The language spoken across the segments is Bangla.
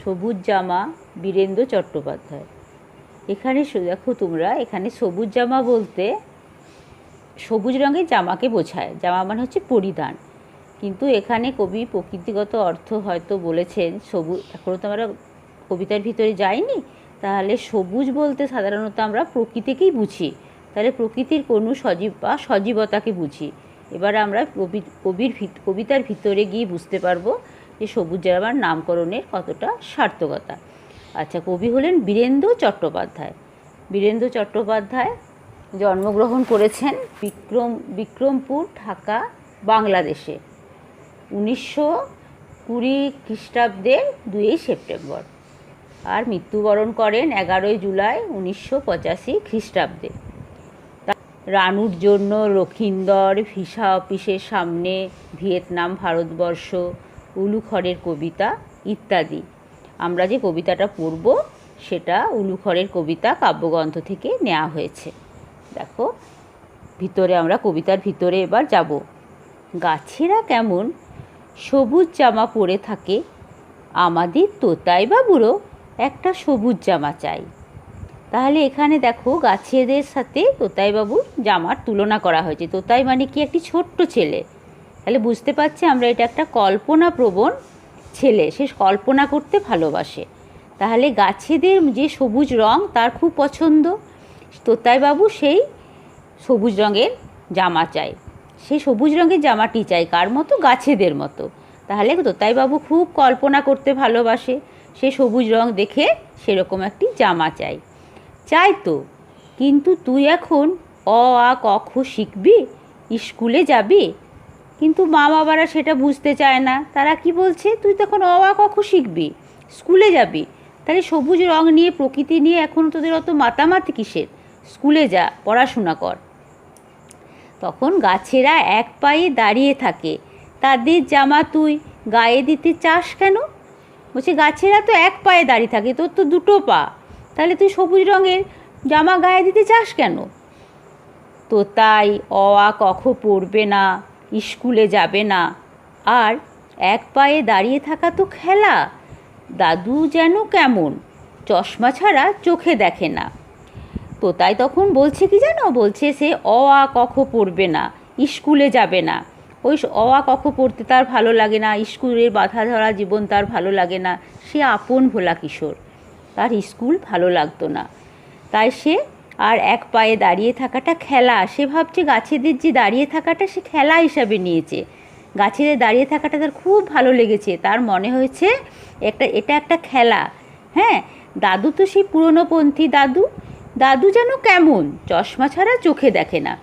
সবুজ জামা, বীরেন্দ্র চট্টোপাধ্যায়। এখানে দেখো তোমরা, এখানে সবুজ জামা বলতে সবুজ রঙের জামাকে বোঝায়। জামা মানে হচ্ছে পরিধান। কিন্তু এখানে কবি প্রকৃতিগত অর্থ হয়তো বলেছেন সবুজ এখনও তো আমরা কবিতার ভিতরে যাইনি। তাহলে সবুজ বলতে সাধারণত আমরা প্রকৃতিকেই বুঝি। তাহলে প্রকৃতির কোনো সজীব বা সজীবতাকে বুঝি। এবার আমরা কবি কবির কবিতার ভিতরে গিয়ে বুঝতে পারব যে সবুজ জামার নামকরণের কতটা সার্থকতা। আচ্ছা কবি হলেন বীরেন্দ্র চট্টোপাধ্যায়। বীরেন্দ্র চট্টোপাধ্যায় জন্মগ্রহণ করেছেন বিক্রম, বিক্রমপুর, ঢাকা, বাংলাদেশে। উনিশশো কুড়ি খ্রিস্টাব্দের দুই সেপ্টেম্বর। আর মৃত্যুবরণ করেন এগারোই জুলাই উনিশশো পঁচাশি খ্রিস্টাব্দে। রানুর জন্য লক্ষিন্দর ভিসা অফিসের সামনে ভিয়েতনাম ভারতবর্ষ উলুখড়ের কবিতা ইত্যাদি। আমরা যে কবিতাটা পড়ব, সেটা উলুখড়ের কবিতা কাব্যগ্রন্থ থেকে নেওয়া হয়েছে। দেখো, ভিতরে আমরা কবিতার ভিতরে এবার যাব। গাছেরা কেমন সবুজ জামা পরে থাকে, আমাদের তোতাই বাবুরও একটা সবুজ জামা চাই। তাহলে এখানে দেখো, গাছেদের সাথে তোতাইবাবুর জামার তুলনা করা হয়েছে। তোতাই মানে কি একটি ছোট্ট ছেলে? তাহলে বুঝতে পারছি আমরা এটা একটা কল্পনা প্রবণ ছেলে। সে কল্পনা করতে ভালোবাসে। তাহলে গাছেদের যে সবুজ রং তার খুব পছন্দ। তোতাইবাবু সেই সবুজ রঙের জামা চাই সেই সবুজ রঙের জামাটি চাই কার মতো? গাছেদের মতো। তাহলে তোতাইবাবু খুব কল্পনা করতে ভালোবাসে। সে সবুজ রং দেখে সেরকম একটি জামা চাই চাই তো, কিন্তু তুই এখন অ আ ক খ শিখবি? স্কুলে যাবি? কিন্তু মা বাবারা সেটা বুঝতে চায় না। তারা কি বলছে? তুই তখন অ আ ক খ শিখবি। স্কুলে যাবি। তাহলে সবুজ রং নিয়ে, প্রকৃতি নিয়ে এখন তোদের অত মাতামাতি কিসের? স্কুলে যা, পড়াশোনা কর। তখন গাছেরা এক পায়ে দাঁড়িয়ে থাকে। তাদের জামা তুই গায়ে দিতে চাস কেন? বলছে, গাছেরা তো এক পায়ে দাঁড়িয়ে থাকে, তোর তো দুটো পা। তাহলে তুই সবুজ রঙের জামা গায়ে দিতে চাস কেন? তো তাই অ আ কখ পড়বে না। স্কুলে যাবে না। আর এক পায়ে দাঁড়িয়ে থাকা তো খেলা। দাদু যেন কেমন, চশমা ছাড়া চোখে দেখে না। তো তাই তখন বলছে কি জানো? বলছে সে অ আ কখ পড়বে না, স্কুলে যাবে না। ওই অ আ কখ পড়তে তার ভালো লাগে না স্কুলের বাধা ধরা জীবন তার ভালো লাগে না। সে আপন ভোলা কিশোর, তার স্কুল ভালো লাগতো না। তাই সে আর এক পায়ে দাঁড়িয়ে থাকাটা খেলা। সে ভাবছে গাছেদের যে দাঁড়িয়ে থাকাটা, সে খেলা হিসাবে নিয়েছে। গাছেদের দাঁড়িয়ে থাকাটা তার খুব ভালো লেগেছে। তার মনে হয়েছে একটা, এটা একটা খেলা। হ্যাঁ দাদু তো সেই পুরনোপন্থী দাদু। দাদু যেন কেমন, চশমা ছাড়া চোখে দেখে না।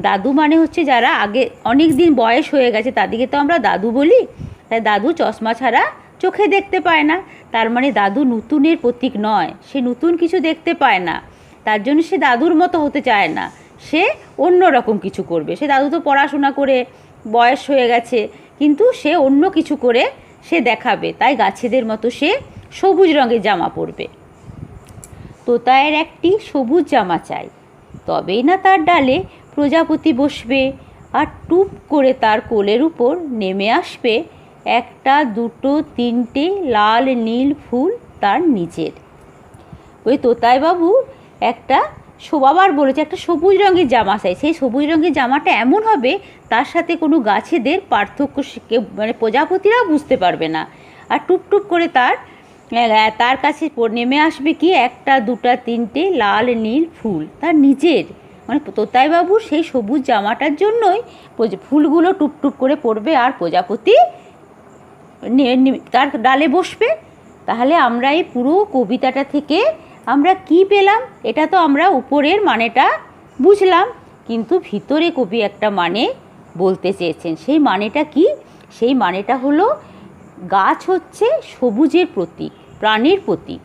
দাদু মানে হচ্ছে যারা আগে অনেক দিন বয়স হয়ে গেছে তাদেরকে তো আমরা দাদু বলি। তাই দাদু চশমা ছাড়া চোখে দেখতে পায় না। তার মানে দাদু নতুনের প্রতীক নয়। সে নতুন কিছু দেখতে পায় না। তার জন্য সে দাদুর মতো হতে চায় না। সে অন্য রকম কিছু করবে। সে দাদু তো পড়াশোনা করে বয়স হয়ে গেছে, কিন্তু সে অন্য কিছু করে সে দেখাবে। তাই গাছেদের মতো সে সবুজ রঙের জামা পরবে। তোতায়ের একটি সবুজ জামা চাই। তবেই না তার ডালে প্রজাপতি বসবে আর টুপ করে তার কোলের উপর নেমে আসবে একটা, দুটো, তিনটে লাল নীল ফুল তার নিচের ওই তোতাইবাবু একটা শোবাবার বলেছে, একটা সবুজ রঙের জামা চাই। সেই সবুজ রঙের জামাটা এমন হবে, তার সাথে কোনো গাছেদের পার্থক্য মানে প্রজাপতিরাও বুঝতে পারবে না। আর টুপ টুপ করে তার তার কাছে নেমে আসবে কি? একটা, দুটা, তিনটে লাল, নীল ফুল। তার নিজের। মানে তোতাইবাবুর সেই সবুজ জামাটার জন্যই ফুলগুলো টুপ টুপ করে পড়বে আর প্রজাপতি তার ডালে বসবে। তাহলে আমরা এই পুরো কবিতাটা থেকে আমরা কি পেলাম? এটা তো আমরা উপরের মানেটা বুঝলাম। কিন্তু ভিতরে কবি একটা মানে বলতে চেয়েছেন। সেই মানেটা কি? সেই মানেটা হলো গাছ হচ্ছে সবুজের প্রতীক, প্রাণের প্রতীক।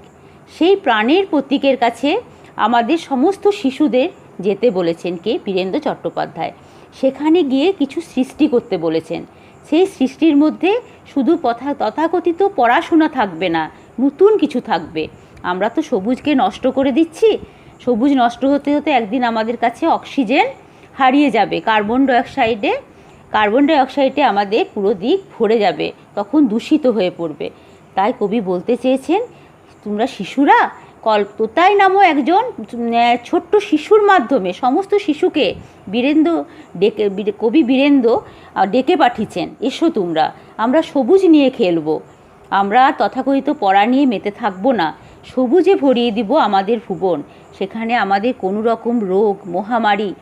সেই প্রাণের প্রতীকের কাছে আমাদের সমস্ত শিশুদের যেতে বলেছেন কে? বীরেন্দ্র চট্টোপাধ্যায়। সেখানে গিয়ে কিছু সৃষ্টি করতে বলেছেন। সেই সৃষ্টির মধ্যে শুধু কথা তথাকথিত পড়াশোনা থাকবে না, নতুন কিছু থাকবে। আমরা তো সবুজকে নষ্ট করে দিচ্ছি। সবুজ নষ্ট হতে হতে একদিন আমাদের কাছে অক্সিজেন হারিয়ে যাবে কার্বন ডাইঅক্সাইডে। কার্বন ডাইঅক্সাইডে আমাদের পুরো দিক ভরে যাবে, তখন দূষিত হয়ে পড়বে। তাই কবি বলতে চেয়েছেন, তোমরা শিশুরা, কল্পতাই নামও একজন ছোট্ট শিশুর মাধ্যমে। সমস্ত শিশুকে বীরেন্দ্র ডেকে কবি বীরেন্দ্র ডেকে পাঠিয়েছেন, এসো তোমরা, আমরা সবুজ নিয়ে খেলব। আমরা তথাকথিত পড়া নিয়ে মেতে থাকব না। সবুজে ভরিয়ে দিব আমাদের ভুবন। সেখানে আমাদের কোনো রকম রোগ, মহামারী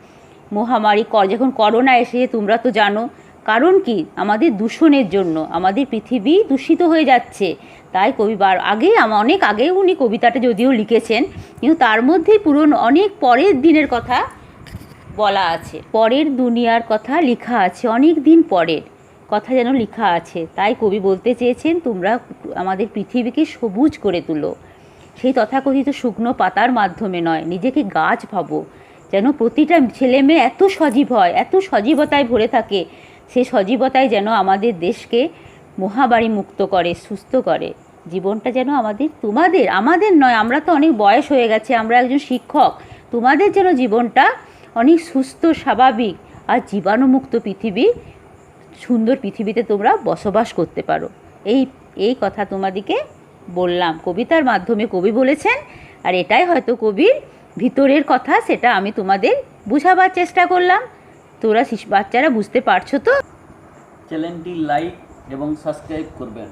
মহামারী ক- যখন করোনা এসে, তোমরা তো জানো। কারণ কি? আমাদের দূষণের জন্য। আমাদের পৃথিবী দূষিত হয়ে যাচ্ছে। তাই কবি বার আগে, আমা- অনেক আগে উনি কবিতাটা যদিও লিখেছেন, কিন্তু তার মধ্যেই পুরনো অনেক পরের দিনের কথা বলা আছে। পরের দুনিয়ার কথা লেখা আছে অনেক দিন পরের। কথা যেন লেখা আছে। তাই কবি বলতে চেয়েছেন, তোমরা আমাদের পৃথিবীকে সবুজ করে তুলো। সেই তথাকথিত শুকনো পাতার মাধ্যমে নয়, নিজেকে গাছ ভাবো। যেন প্রতিটা ছেলে মেয়ে এত সজীব হয়, এত সজীবতায় ভরে থাকে সেই সজীবতায় যেন আমাদের দেশকে মহামারী মুক্ত করে, সুস্থ করে। জীবনটা যেন আমাদের, তোমাদের, আমাদের নয়, আমরা তো অনেক বয়স হয়ে গেছে, আমরা একজন শিক্ষক। তোমাদের যেন জীবনটা অনেক সুস্থ, স্বাভাবিক আর জীবাণুমুক্ত পৃথিবী, সুন্দর পৃথিবীতে তোমরা বসবাস করতে পারো। এই এই কথা তোমাদিকে বললাম, কবিতার মাধ্যমে কবি বলেছেন, আর এটাই হয়তো কবির ভিতরের কথা, সেটা আমি তোমাদের বুঝাবার চেষ্টা করলাম। তোরা বাচ্চারা বুঝতে পারছ তো? চ্যানেলটি লাইক এবং সাবস্ক্রাইব করবেন।